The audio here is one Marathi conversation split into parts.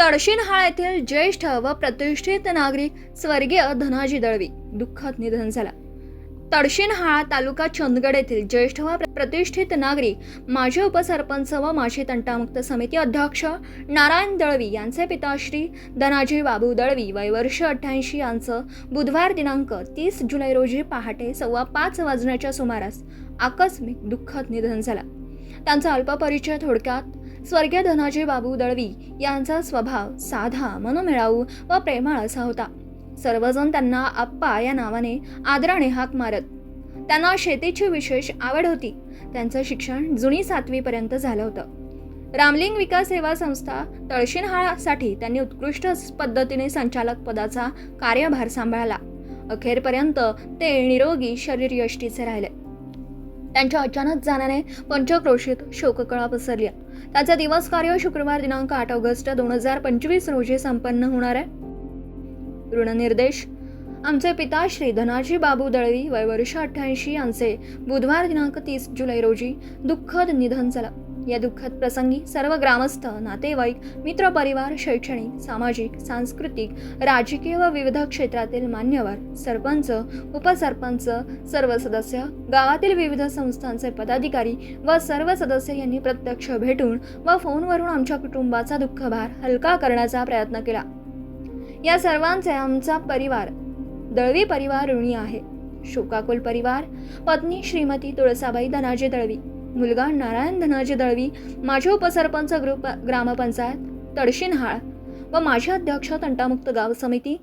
तडशिनहाळ येथील ज्येष्ठ व प्रतिष्ठित नागरिक स्वर्गीय धनाजी दळवी दुःखद निधन झाला. तडशिनहाळ तालुका चंदगड येथील ज्येष्ठ व प्रतिष्ठित नागरिक माजी उपसरपंच व माजी तंटामुक्त समिती अध्यक्ष नारायण दळवी यांचे पिता श्री धनाजी बाबू दळवी वय वर्ष अठ्ठ्याऐंशी यांचं बुधवार दिनांक तीस जुलै रोजी पहाटे सव्वा पाच वाजण्याच्या सुमारास आकस्मिक दुःखद निधन झाला. त्यांचा अल्प परिचय थोडक्यात स्वर्गीय धनाजी बाबू दळवी यांचा स्वभाव साधा मनमिळाऊ व प्रेमळ असा होता. सर्वजण त्यांना आप्पा या नावाने आदराने हाक मारत. त्यांना शेतीची विशेष आवड होती. त्यांचं शिक्षण जुनी सातवीपर्यंत झालं होतं. रामलिंग विकास सेवा संस्था तळशिनहाळासाठी त्यांनी उत्कृष्ट पद्धतीने संचालक पदाचा कार्यभार सांभाळला. अखेरपर्यंत ते निरोगी शरीरयष्टीचे राहिले. त्यांच्या अचानक जाण्याने पंचक्रोशीत शोककळा पसरल्या त्याचा दिवस कार्य शुक्रवार दिनांक आठ ऑगस्ट दोन हजार पंचवीस रोजी संपन्न होणार आहे. ऋणनिर्देश आमचे पिता श्री धनाजी बाबू दळवी वय वर्ष अठ्ठ्याऐंशी यांचे बुधवार दिनांक तीस जुलै रोजी दुःखद निधन झालं. या दुःखद प्रसंगी सर्व ग्रामस्थ नातेवाईक मित्रपरिवार शैक्षणिक सामाजिक सांस्कृतिक राजकीय व विविध क्षेत्रातील मान्यवर सरपंच उपसरपंच सर्व सदस्य गावातील विविध संस्थांचे पदाधिकारी व सर्व सदस्य यांनी प्रत्यक्ष भेटून व फोनवरून आमच्या कुटुंबाचा दुःखभार हलका करण्याचा प्रयत्न केला. या सर्वांचे आमचा परिवार दळवी परिवार ऋणी आहे. शोकाकुल परिवार पत्नी श्रीमती तुळसाबाई धनाजी दळवी. मुलगा नारायण धनाजी दळवी माझे उपसरपंच ग्रुप ग्रामपंचायत तडशिनहाळ व माझे अध्यक्ष तंटामुक्त गाव समिती.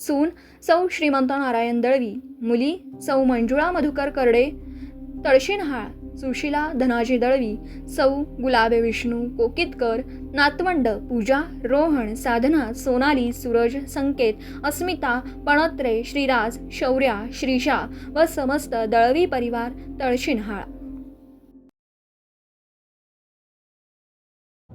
सून सौ श्रीमंत नारायण दळवी मुली सौ मंजुळा मधुकर करडे तळशिनहाळ सुशिला धनाजी दळवी सौ गुलाबे विष्णू कोकितकर नातवंड पूजा रोहन साधना सोनाली सूरज संकेत अस्मिता पणत्रे श्रीराज शौर्या श्रीशा व समस्त दळवी परिवार तळशिनहाळ